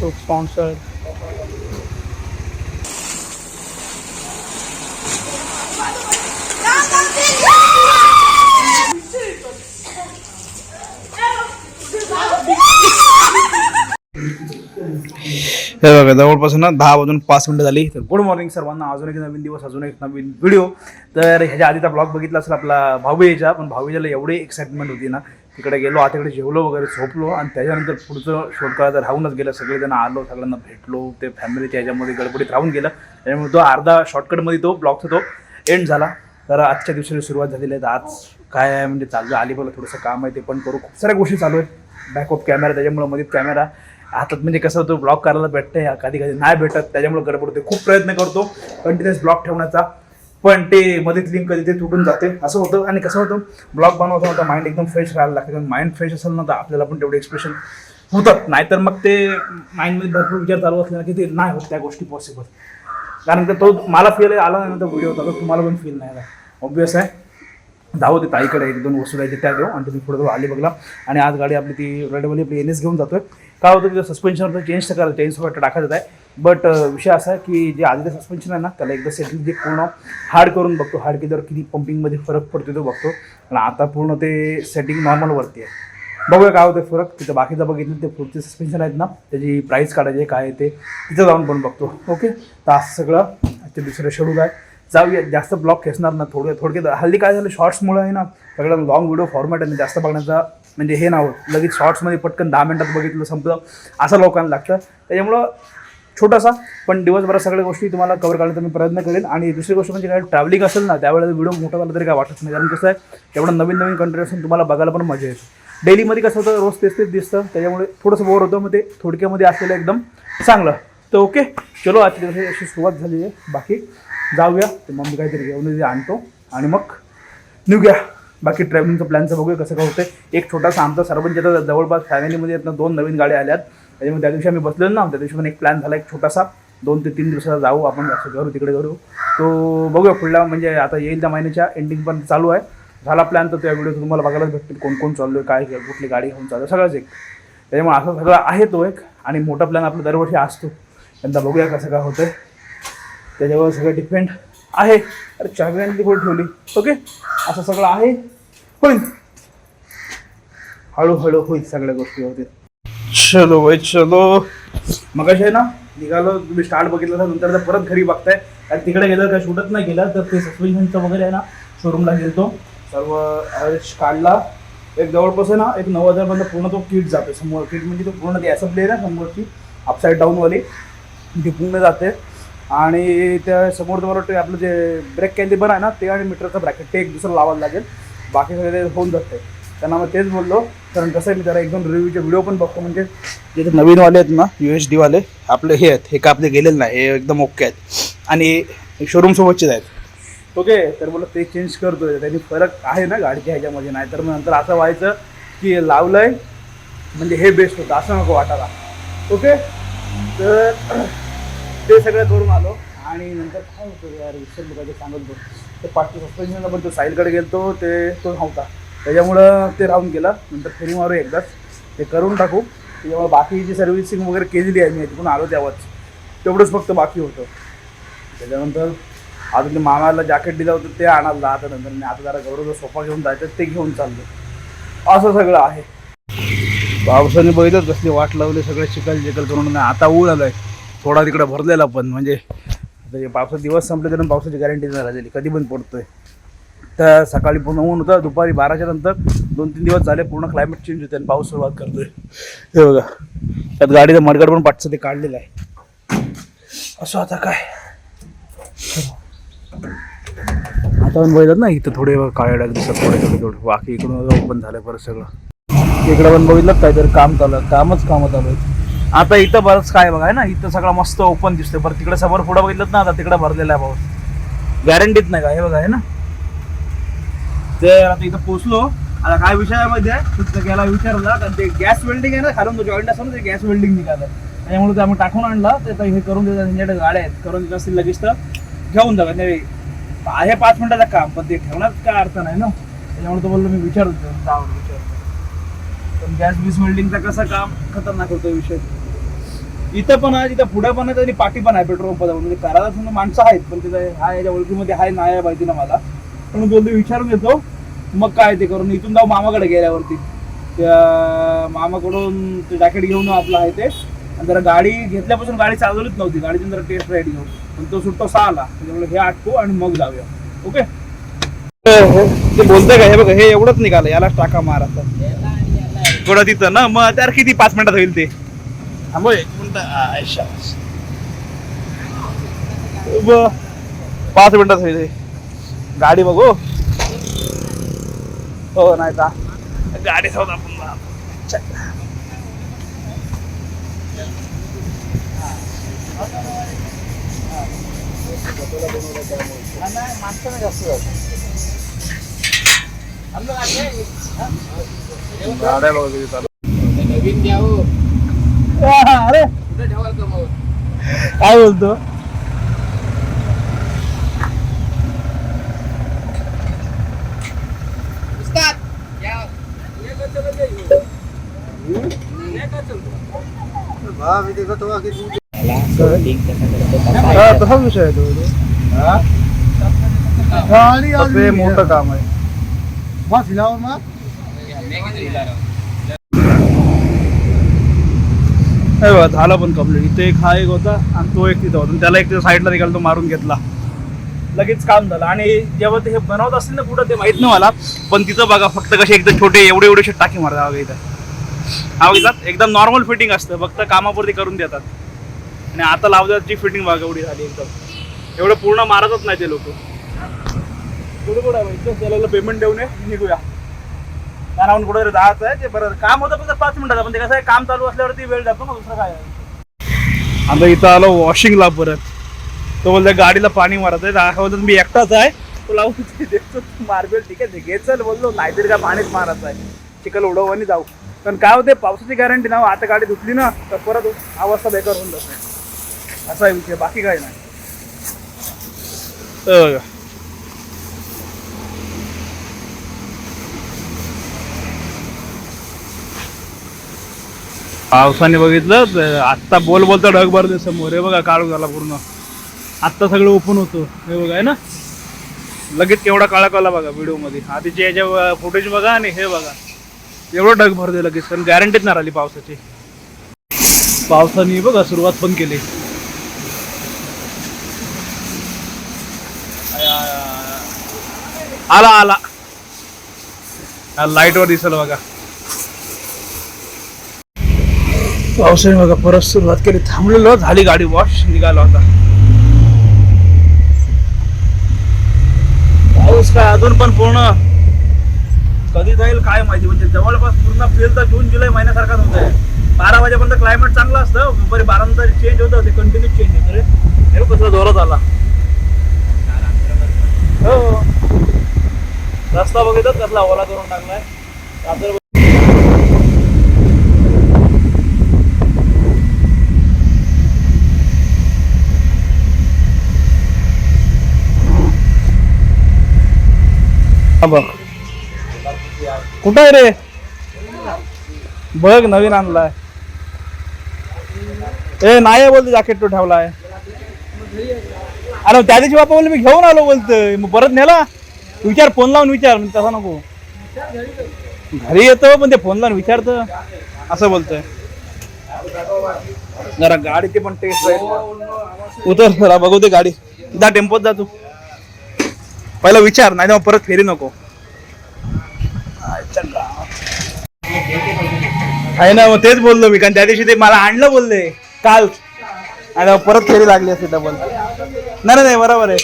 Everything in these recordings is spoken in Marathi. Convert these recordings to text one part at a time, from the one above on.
तो स्पॉन्सर हे बघा जवळपास ना दहा वाजून पाच मिनिटं झाली. तर गुड मॉर्निंग सर्वांना. अजून एक नवीन दिवस अजून एक नवीन व्हिडिओ तर ह्याच्या आधीचा ब्लॉग बघितला असेल आपला भाऊबीजेचा पण भाऊबीजेला एवढी एक्साइटमेंट होती ना. तिकडे गेलो आताकडे जेवलो वगैरे झोपलो. आणि त्याच्यानंतर पुढचं शोधकाळ तर राहूनच गेलं. सगळेजण आलो सगळ्यांना भेटलो. ते फॅमिलीच्या त्याच्यामध्ये गडबडीत राहून गेलं. त्याच्यामुळे तो अर्धा शॉर्टकटमध्ये तो ब्लॉगचा तो एंड झाला. तर आजच्या दिवसाची सुरुवात झालेली आहे. तर आज काय आहे? म्हणजे चाललं आली अलिबागला थोडंसं काम आहे ते पण करू. खूप साऱ्या गोष्टी चालू आहेत. बॅक ऑफ कॅमेरा त्याच्यामुळे मध्ये कॅमेरा हातात म्हणजे कसं होतं ब्लॉग करायला भेटतं कधी कधी नाही भेटत. त्याच्यामुळे गडबड होते. खूप प्रयत्न करतो. कंटिन्युअस ब्लॉग ठेवण्याचा. पण ते मध्येच लिंक कधी ते तुटून जाते. असं होतं. आणि कसं होतं? ब्लॉग बनवता होता माइंड एकदम फ्रेश राहायला लागतं. कारण माइंड फ्रेश असेल ना तर आपल्याला पण तेवढे एक्सप्रेशन होतात. नाहीतर मग ते माइंडमध्ये भरपूर विचार चालू असले ना की ते नाही होत त्या गोष्टी पॉसिबल कारण की तो मला फील आला नाही ना तो व्हिडिओ होता तुम्हाला पण फील नाही आला. ऑब्विस आहे. जाऊ ते ताईकडे एक दोन वस्तू द्यायचे त्या देऊ आणि तुम्ही पुढे आली बघला. आणि आज गाडी आपली ती रेडवाली आपली एन एस घेऊन जातोय. काय होतं तिथं सस्पेन्शन चेंज तर करायला चेंज वाटतं टाकायचं आहे. बट विषय असा आहे की जे आधीचं सस्पेन्शन आहे ना त्याला एकदा सेटिंग जे पूर्ण हार्ड करून बघतो. हार्ड केल्यावर किती पंपिंगमध्ये फरक पडतो तो बघतो. आणि आता पूर्ण ते सेटिंग नॉर्मलवरती आहे. बघूया काय होतं फरक. तिथं बाकीचं बघितलं ते पुढचे सस्पेन्शन आहेत ना त्याची प्राईस काढायची काय आहे ते तिथं जाऊन पण बघतो. ओके तर असं सगळं. ते दुसरं शेड्यूल आहे. जाऊया. जास्त ब्लॉग खेचणार ना थोडे थोडक्यात हल्ली काय झालं शॉर्ट्समुळे आहे ना सगळं लॉंग व्हिडिओ फॉर्मॅट आहे जास्त बघण्याचा म्हणजे हे नाव. लगेच शॉर्ट्समध्ये पटकन दहा मिनिटात बघितलं संपलं. असं लोकांना लागतं. त्याच्यामुळं छोटासा पण दिवसभरात सगळ्या गोष्टी तुम्हाला कवर करायचा मी प्रयत्न करेन. आणि दुसरी गोष्ट म्हणजे काय ट्रॅव्हलिंग असेल ना त्यावेळेला व्हिडिओ मोठा झाला तरी काय वाटत नाही. कारण कसं आहे तेवढं नवीन नवीन कंट्री असून तुम्हाला बघायला पण मजा येते. डेलीमध्ये कसं होतं रोज तेच तेच दिसतं. त्याच्यामुळे थोडंसं बोर होतं मग ते थोडक्यामध्ये असलेलं एकदम चांगलं. तर ओके चलो आजची अशी सुरुवात झाली आहे बाकी जाऊया. तर मम्मी काहीतरी घेऊन ते आणतो. आणि मग निघूया. बाकी ट्रॅव्हलिंगचं प्लॅनचं बघूया कसं काय होतं एक छोटासा आमचा सरपंच आता जवळपास फॅमिलीमध्ये येत दोन नवीन गाड्या आल्यात. त्याच्यामुळे त्या दिवशी आम्ही बसलेलो ना. त्या दिवशी पण एक प्लॅन झाला एक छोटासा. दोन ते तीन दिवसाचा जाऊ आपण. असं करू तिकडे करू तो बघूया पुढला. म्हणजे आता येईल त्या महिन्याच्या. एंडिंग पण चालू आहे. झाला प्लॅन तर त्या व्हिडिओ तुम्हाला बघायलाच भेटतील. कोण कोण चाललो आहे काय कुठली गाडी घेऊन चालू आहे सगळंच एक. त्याच्यामुळे असं सगळं आहे तो एक. आणि मोठा प्लॅन आपला दरवर्षी असतो. यंदा बघूया कसं काय होतं त्याच्यावर सगळं डिपेंड आहे. अरे चावी आणि ती कुठे ठेवली? ओके? असं सगळं आहे. होईल. हळूहळू होईल सगळ्या गोष्टी होतील चलो भाई चलो. मग आहे ना निघालो तुम्ही स्टार्ट बघितलं तर नंतर तर परत घरी बघताय. कारण तिकडे गेलं काय शूटच नाही केलं तर ते सस्पेन्शनचं वगैरे आहे ना शोरूमला गेलतो. सर्व ॲव्हरेज काढला. एक जवळपास आहे ना एक नऊ हजारपर्यंत पूर्ण तो किट जातो समोर किट म्हणजे तो पूर्ण ती असेंब्ली आहे ना समोरची अपसाईड डाऊनवाली ती पूर्ण जाते. आणि त्या समोर तुम्हाला वाटतं आपलं जे ब्रेक कॅलिबर आहे ना ते आणि मीटरचं ब्रॅकेट ते एक दुसरं लावायला लागेल. बाकी सगळे होऊन जाते. त्यांना मग तेच बोललो. कारण कसं आहे मी जरा एकदम रिव्ह्यूचे व्हिडिओ पण बघतो. म्हणजे जे ते नवीनवाले आहेत ना यू एच डीवाले आपले हे आहेत हे का आपले गेलेले नाही हे एकदम ओके आहेत. आणि शोरूमसोबतचेच आहेत. ओके तर बोला ते चेंज करतोय. त्यांनी फरक आहे ना गाडीच्या ह्याच्यामध्ये? नाही तर मग नंतर असं व्हायचं की लावलंय म्हणजे हे बेस्ट होतं असं नको वाटायला. ओके? तर ते सगळं करून आलो. आणि नंतर काय होतं यार विसरलो काय ते सांगत होतो. ते पाठचं सस्पेन्शनला पण तो साईलकडे गेलतो ते तो नव्हता. त्याच्यामुळं ते राहून गेला. नंतर फेरी मारू एकदाच. ते करून टाकू. त्याच्यामुळे बाकीची सर्व्हिसिंग वगैरे केलेली आहे मी तिकडून आलो तेव्हाच. तेवढंच फक्त बाकी होतं. त्याच्यानंतर आता ते मामाला जॅकेट दिलं होतं ते आणायला आता नंतर मी आता जरा गौरव सोफा घेऊन जायचं ते घेऊन चाललो. असं सगळं आहे. पावसाने बघितलं कसली वाट लावली सगळं चिकल चिकल करून आता ऊळ आलं आहे थोडा तिकडं भरलेला पण म्हणजे आता पावसाचे दिवस संपले तर पावसाची गॅरंटी नाही राहिलेली. कधी पण पडतोय. तर सकाळी पूर्ण ऊन होतं दुपारी बाराच्या नंतर दोन तीन दिवस झाले पूर्ण क्लायमेट चेंज होते आणि पाऊस सुरुवात करतोय. हे बघा. त्यात गाडीचं मडगड पण पाठचं ते काढलेलं आहे. असं आता काय? आता पण बघितलं ना इथं थोडे काळे डाग दिसत थोडे थोडे थोडे. बाकी इकडून ओपन झालं परत सगळं. इकडं पण बघितलं काहीतरी काम चालू कामच कामं चालू आहे आता इथं बरंच काय बघा ना? इथं सगळं मस्त ओपन दिसतंय. बरं तिकडे समोर पुढं बघितलं ना आता तिकडे भरलेला आहे पाऊस. गॅरंटीत नाही का? हे बघा हे ना? तर आता इथं पोचलो आता काय विषयामध्ये आहे तर याला विचारला कारण ते गॅस वेल्डिंग आहे ना खालून तो जॉईंट असतो ना ते गॅस वेल्डिंग निघालं. त्याच्यामुळे ते आम्ही टाकून आणला. ते हे करून देतात त्यांच्याकडे गाड्या आहेत करून देत असतील लगेच तर. घेऊन जातात नाही आहे पाच मिनिटाचं काम पण ते ठेवण्यात काय अर्थ नाही ना? त्याच्यामुळे तो बोललो मी विचारतो जाऊन विचारतो. पण गॅस बीस वेल्डिंगचा कसं काम? खतरनाक होतं विषय. इथं पण आहे तिथं पुढे पण आहे आणि पाठी पण आहे पेट्रोल पंपावर म्हणजे करायला समजा माणसं आहेत पण तिथं हा याच्या ओळखीमध्ये आहे नाही आहे माहिती ना मला. पण बोलतो विचारून येतो मग काय ते करून. इथून जाऊ मामाकडे गेल्यावरती. त्या मामाकडून ते जॅकेट घेऊन आपलं आहे ते. आणि जरा गाडी घेतल्यापासून गाडी चालवलीच नव्हती. गाडीतून जरा टेस्ट राईड घेऊ पण तो सुट्टो सहा आला. त्याच्यामुळे हे आटकू आणि मग जाऊया. ओके? ते बोलतंय का? हे बघा हे एवढंच निघालं. यालाच टाका मार आता थोडं तिथं ना मग त्यावर किती पाच मिनिटात होईल ते? आयशा. ब- पाच मिनिटात होईल. गाडी बघू. हो नाही का? गाडी जाऊन आपण चल. गाड्या बघा किती चालू. नवीन द्या हो अरे. काय बोलतो? तसाच विषय आहे तो. ते मोठं काम आहे. हे बघा झाला पण कंप्लीट इथे एक हा एक होता आणि तो एक तिथं होता. आणि त्याला एक तिथं साईडला निघाला तो मारून घेतला. लगेच काम झालं. आणि जेव्हा ते हे बनवत असतील ना कुठं ते माहीत नाही मला. पण तिथं बघा फक्त कसे एकदम छोटे एवढे एवढे टाकी मारतात. बघा इथं. हा बघितलात एकदम नॉर्मल फिटिंग असतं. फक्त कामापुरती करून देतात. आणि आता लावताची फिटिंग बघा एवढी झाली एकदम. एवढं पूर्ण मारतच नाही ते लोक. कुठं कुठं पेमेंट देऊन ये. निघूया. कारण कुठे कुठेतरी जायचं आहे ते बरं काम होतं फक्त पाच मिनिटाचं पण ते कसं आहे काम चालू असल्यावरती वेळ जातो ना दुसरं काय? आहे. आता इथं आलो वॉशिंगला परत. तो बोलतोय गाडीला पाणी मारत आहे दाखवतो मी एकटाच आहे. तो लावून ते देतो मार्बल ठीक आहे घे चल बोललो नाहीतरी का पाणीच मारायचं आहे चिखल उडव आणि जाऊ. पण काय होते पावसाची गॅरंटी ना आता गाडी धुतली ना तर परत अवस्था बेकार होऊन जाते. असा आहे विषय बाकी काय नाही. पावसाने बघितलं तर आत्ता बोल बोलता ढग भरले समोर हे बघा काळू झाला पूर्ण. आत्ता सगळं ओपन होतं. हे बघा आहे ना? लगेच केवढा काळा काळा बघा व्हिडिओमध्ये आधीचे याच्या फुटेज बघा आणि हे बघा. एवढं ढग भरले लगेच. कारण गॅरंटीच नाही राहिली पावसाची. पावसाने बघा सुरुवात पण केली. आला आला. लाइट वर दिसल बघा. पावसाने बघा परत सुरुवात केली. थांबलेलो झाली गाडी वॉश निघाला होता पाऊस काय अजून पण पूर्ण. कधी जाईल काय माहिती. म्हणजे जवळपास पूर्ण फेल तर जून जुलै महिन्यासारखाच होत आहे बारा वाजेपर्यंत क्लायमेट चांगलं असतं. दुपारी बारा नंतर चेंज होतं ते कंटिन्यू चेंज होतं रे. हे कसला जोरात आला. हो. रस्ता बघितलं कसला ओला करून टाकलाय. बघ. कुठं आहे रे? बघ नवीन आणलाय. ए नाही बोलतो जॅकेट तो ठेवलाय. अरे त्या दिवशी बापा बोलले मी घेऊन आलो बोलतोय. मग परत नेला? विचार फोन लावून विचार. म्हणजे तसा नको. घरी येतो पण ते फोन लावून विचारतं. असं बोलतोय. जरा गाडी ते पण टेस्ट उतर जरा बघू ते गाडी. जा टेम्पोत जा तू. पहिला विचार नाही तर मग परत फेरी नको. आहे ना मग तेच बोललो मी कारण त्या दिवशी ते मला आणलं बोलले काल. आणि परत फेरी लागली असते डबल नाही नाही बरोबर आहे.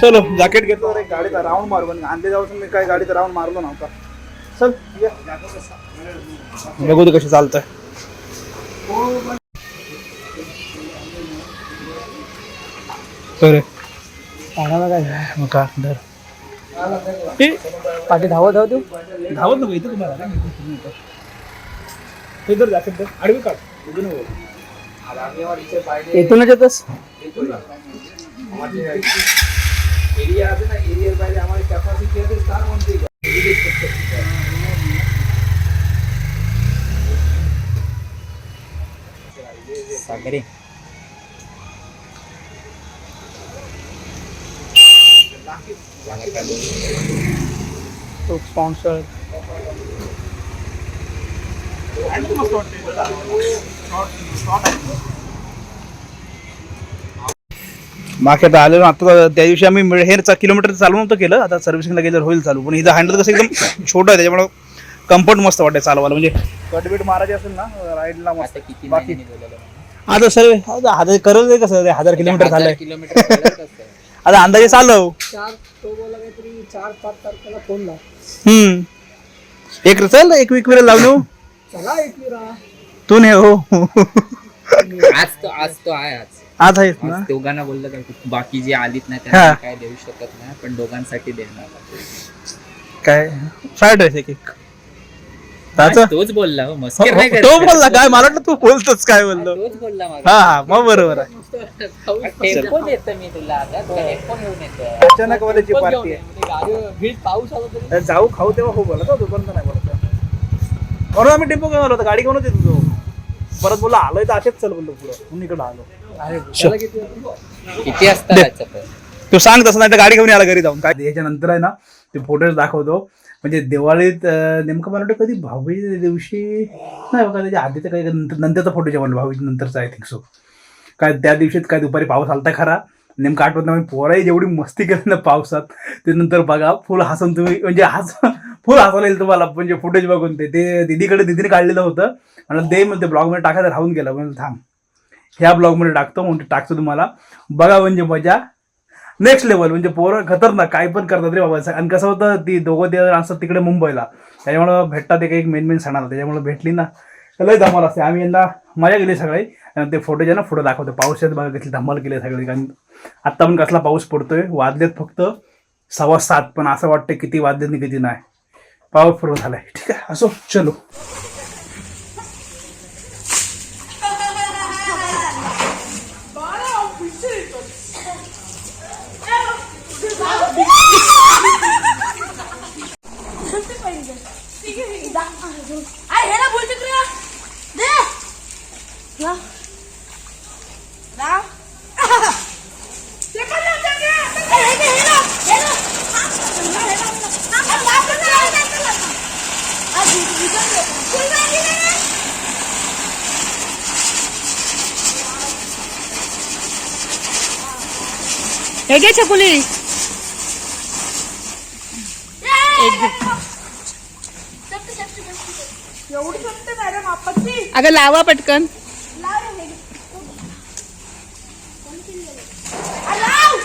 चलो जॅकेट घेतो रे गाडीचा राऊंड मारू पण आणले जाऊन मी काय गाडीचा राऊंड मारलो नव्हता. चल ये. बघू ते कशी चालतंय. अरे पाण्याला काय मग का? दर पाठी धावत धावत येऊ? धावत नको इथं तुम्हाला. ना. हे धर जाकेट धर. आडवी काढ. उभी नको. येतूनच म्हणते सागरी तो स्पॉन्सर मागे आता आलेलो. आता त्या दिवशी आम्ही हेरचा किलोमीटर चालू नव्हतं केलं. आता सर्व्हिसिंगला गेल्यावर होईल चालू. पण इथं हँडल कसं एकदम छोटं आहे. त्याच्यामुळं कम्फर्ट मस्त वाटते चालवायला. म्हणजे कटबीट मारायची असेल ना राईडला मस्त. आता किती बाकी? आता सर्व आता हजार करत आहे कसं? ते हजार किलोमीटर झालंय. किलोमीटर? आता अंदाजे चालव. चार तो बोला काहीतरी चार पाच तारखेला फोन लाव. हम्म. एक चल एक वीक वेळ लावलो चला एकली राहा तू नाही हो. आज तो आज तो आहे आज. आज आहेस ना? आज दोघांना बोललं काय की बाकी जे आलीत नाही हा. त्यांना काय देऊ शकत नाही पण दोघांसाठी देणार. काय? फ्राईड राईस एक एक. त्याचं तोच बोलला हो मस्कर नाही तो. बोलला काय? मला वाटलं तू बोलतोच काय हा, बोललो तोच बोलला हा हा मग बरोबर आहे. हेडफोन येतं मी तुला आता तुला हेडफोन घेऊन येतं अचानक वाल्याची पार्टी आहे. म्हणजे गाडी भीड पाऊस आला तरी. जाऊ खाऊ तेव्हा हो बोलत होतो दुकानचं नाही बोलत. म्हणून आम्ही टेम्पो घेऊन आलो होतो गाडी घेऊन येतो तो. परत बोलला आलोय तर असेच चल बोललो पुढं. म्हणून इकडं आलो. त्याला किती असतात पण तू? सांग तसं नाही तर गाडी घेऊन याला घरी जाऊन. काय? याच्यानंतर आहे ना ते फोटोज दाखवतो. म्हणजे दिवाळीत नेमकं मला वाटतं कधी भाऊबीजेच्या दिवशी नाही बघा त्याच्या आधीचं काही नंतर नंतरचा फोटो जेवण भाऊबीज नंतरचा आय थिंक सो. काय त्या दिवशीत काय दुपारी पाऊस आलता खरा. नेमकं आठवत नाही पोराही जेवढी मस्ती केली ना पावसात ते नंतर बघा फुल हसून तुम्ही म्हणजे हस फुल हसायला येईल तुम्हाला म्हणजे फुटेज बघून ते ते दिदीकडे दिदीने काढलेलं होतं. आणि ते म्हणजे ब्लॉगमध्ये टाकायचं राहून गेलं. म्हणजे थांब ह्या ब्लॉगमध्ये टाकतो म्हणजे टाकतो तुम्हाला. बघा म्हणजे मजा. नेक्स्ट लेवल म्हणजे पोरं खतरनाक काय पण करतात रे बाबा. आणि कसं होतं ती दोघं ते असतात तिकडे मुंबईला त्याच्यामुळं भेटतात एक एक मेन मेन सणाला. त्याच्यामुळे भेटली ना. लय धमाल असते. आम्ही यांना मजा केली सगळी. ते फोटो जे ना फोटो दाखवतो पावसात बघा घेतली धमाल केली सगळी. कारण आत्ता पण कसला पाऊस पडतोय. वाजलेत फक्त सव्वा सात. पण असं वाटतं किती वाजलेत आणि किती नाही. पाऊस पूर्ण झालाय. ठीक आहे. असो चलो. अरे हे ना बोलते तुला दे ला ला ते पण ना ते हे हे ना हे ना हे ना हा ला पण ना हे ना आज विकन दे कोण गाडी ना हे घे छकुली एवढी शकते मॅडम आपत्ती अगं लावा पटकन लाव रे हे. अरे लाव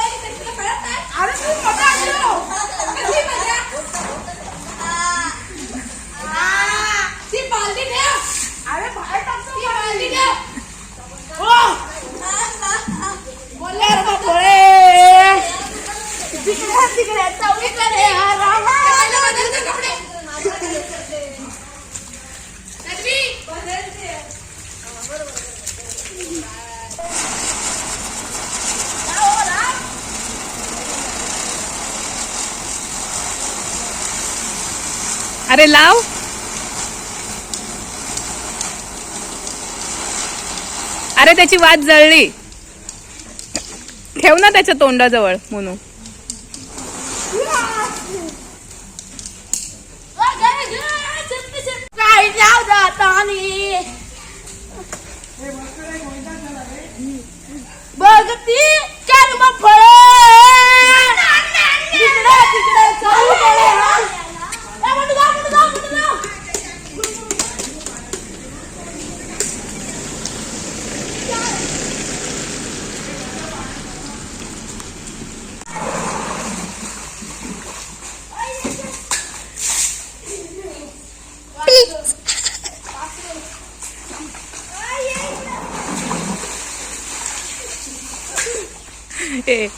अरे तू मोठा असलो कशी मजा ती बालदी ठेव अरे बाहेर टाकतो ती बालदी ठेव हो बोलले रे बापोळे तिकडे तिकडे चौकीकडे हा रामा बदलते कपडे तन्वी बदलते राव, राव. अरे लाव. अरे त्याची वाद जळली. ठेव ना त्याच्या तोंडाजवळ म्हणून बघती कर्म फळ तिकडे तिकडे okay